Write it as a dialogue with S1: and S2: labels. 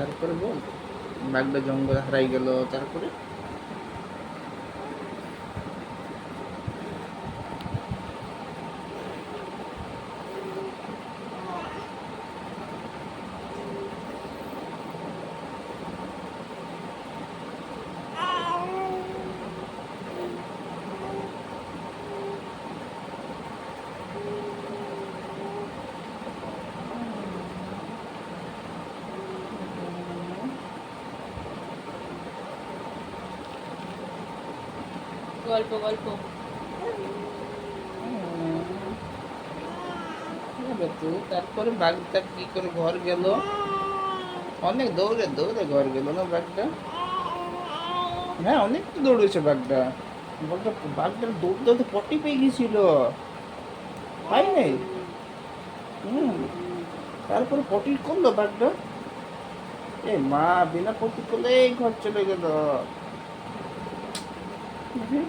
S1: তারপরে বল বাঘটা জঙ্গলে হারাই গেল তারপরে
S2: গল্প গল্প।
S1: তারপরে বাঘটা কি করে ঘর গেল? অনেক দৌড়ে দৌড়ে ঘর গেল না বাঘটা? হ্যাঁ অনেক তো দৌড়েছে বাঘটা। বাঘটা বাঘটার দৌড়তে দৌড়তে পটি পেয়ে গেছিল। পাই নাই? হুম। তারপরে পটি করল বাঘটা। এ মা, বিনা পটি করলে এই ঘর চলে গেল। হুম।